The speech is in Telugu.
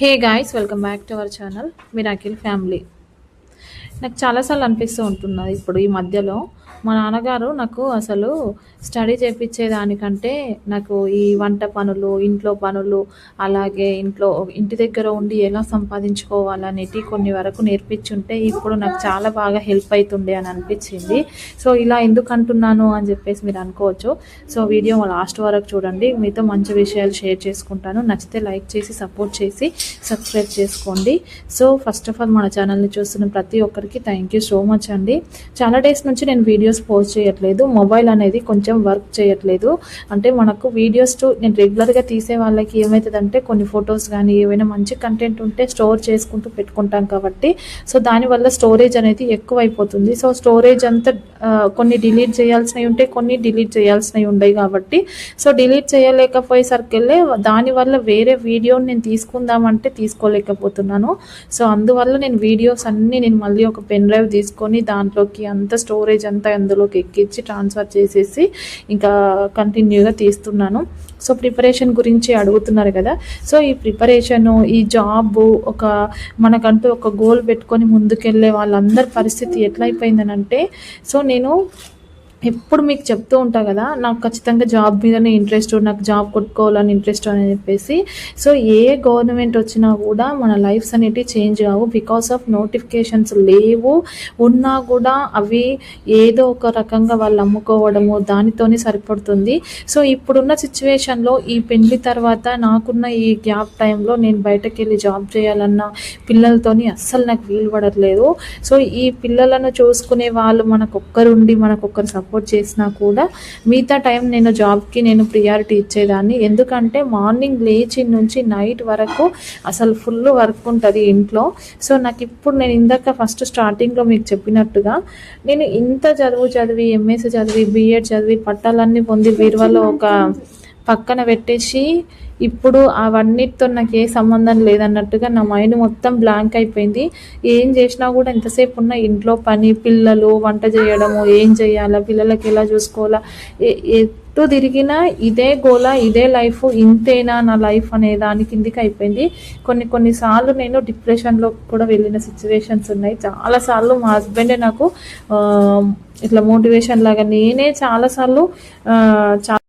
Hey guys welcome back to our channel miracle family. నాకు చాలాసార్లు అనిపిస్తూ ఉంటున్నది ఇప్పుడు ఈ మధ్యలో మా నాన్నగారు నాకు అసలు స్టడీ చేపించేదానికంటే నాకు ఈ వంట పనులు ఇంట్లో పనులు అలాగే ఇంట్లో ఇంటి దగ్గర ఉండి ఎలా సంపాదించుకోవాలనేటి కొన్ని వరకు నేర్పించుంటే ఇప్పుడు నాకు చాలా బాగా హెల్ప్ అవుతుండే అని అనిపించింది. సో ఇలా ఎందుకు అంటున్నాను అని చెప్పేసి మీరు అనుకోవచ్చు. సో వీడియో లాస్ట్ వరకు చూడండి. మీతో మంచి విషయాలు షేర్ చేసుకుంటాను. నచ్చితే లైక్ చేసి సపోర్ట్ చేసి సబ్స్క్రైబ్ చేసుకోండి. సో ఫస్ట్ ఆఫ్ ఆల్ మన ఛానల్ని చూస్తున్న ప్రతి ఒక్కరికి థ్యాంక్ యూ సో మచ్ అండి. చాలా డేస్ నుంచి నేను వీడియోస్ పోస్ట్ చేయట్లేదు మొబైల్ అనేది కొంచెం వర్క్ చేయట్లేదు. అంటే మనకు వీడియోస్ టు నేను రెగ్యులర్గా తీసే వాళ్ళకి ఏమవుతుందంటే కొన్ని ఫొటోస్ కానీ ఏవైనా మంచి కంటెంట్ ఉంటే స్టోర్ చేసుకుంటూ పెట్టుకుంటాం కాబట్టి. సో దానివల్ల స్టోరేజ్ అనేది ఎక్కువ అయిపోతుంది సో స్టోరేజ్ అంతా కొన్ని డిలీట్ చేయాల్సినవి ఉంటే కొన్ని డిలీట్ చేయాల్సినవి ఉండయి కాబట్టి. సో డిలీట్ చేయలేకపోయేసరికెళ్ళే దానివల్ల వేరే వీడియోని నేను తీసుకుందామంటే తీసుకోలేకపోతున్నాను. సో అందువల్ల నేను వీడియోస్ అన్నీ నేను మళ్ళీ ఒక పెన్ డ్రైవ్ తీసుకొని దాంట్లోకి అంత స్టోరేజ్ అంతా అందులోకి ఎక్కించి ట్రాన్స్ఫర్ చేసేసి ఇంకా కంటిన్యూగా తీస్తున్నాను. సో ప్రిపరేషన్ గురించి అడుగుతున్నారు కదా. సో ఈ ప్రిపరేషను ఈ జాబ్ ఒక మనకంటూ ఒక గోల్ పెట్టుకొని ముందుకెళ్ళే వాళ్ళందరి పరిస్థితి ఎట్లా అయిపోయిందని అంటే సో నేను ఎప్పుడు మీకు చెప్తూ ఉంటా కదా నాకు ఖచ్చితంగా జాబ్ మీదనే ఇంట్రెస్ట్ నాకు జాబ్ కొట్టుకోవాలని ఇంట్రెస్ట్ అని చెప్పేసి. సో ఏ గవర్నమెంట్ వచ్చినా కూడా మన లైఫ్స్ అనేటివి చేంజ్ కావు. బికాస్ ఆఫ్ నోటిఫికేషన్స్ లేవు. ఉన్నా కూడా అవి ఏదో ఒక రకంగా వాళ్ళు అమ్ముకోవడము దానితోనే సరిపడుతుంది. సో ఇప్పుడున్న సిచ్యువేషన్లో ఈ పెళ్ళి తర్వాత నాకున్న ఈ గ్యాప్ టైంలో నేను బయటకు వెళ్ళి జాబ్ చేయాలన్న పిల్లలతోని అస్సలు నాకు వీలు పడట్లేదు. సో ఈ పిల్లలను చూసుకునే వాళ్ళు మనకు ఒక్కరుండి మనకు ఒక్కరు సపోర్ట్ చేసినా కూడా మిగతా టైం నేను జాబ్కి నేను ప్రియారిటీ ఇచ్చేదాన్ని. ఎందుకంటే మార్నింగ్ లేచి నుంచి నైట్ వరకు అసలు ఫుల్ వర్క్ ఉంటుంది ఇంట్లో. సో నాకు ఇప్పుడు నేను ఇందాక ఫస్ట్ స్టార్టింగ్లో మీకు చెప్పినట్టుగా నేను ఇంత చదువు చదివి ఎంఎస్ చదివి బిఎడ్ చదివి పట్టాలన్నీ పొంది బీరువాలో ఒక పక్కన పెట్టేసి ఇప్పుడు అవన్నిటితో నాకు ఏ సంబంధం లేదన్నట్టుగా నా మైండ్ మొత్తం బ్లాంక్ అయిపోయింది. ఏం చేసినా కూడా ఎంతసేపు ఉన్న ఇంట్లో పని పిల్లలు వంట చేయడము ఏం చేయాలా పిల్లలకి ఎలా చూసుకోవాలా ఏ- ఎటు తిరిగినా ఇదే గోల ఇదే లైఫ్ ఇంతేనా నా లైఫ్ అనే దాని కిందికి అయిపోయింది. కొన్ని కొన్నిసార్లు నేను డిప్రెషన్లో కూడా వెళ్ళిన సిచ్యువేషన్స్ ఉన్నాయి. చాలాసార్లు మా హస్బెండే నాకు ఇట్లా మోటివేషన్ లాగా నేనే చాలాసార్లు చాలా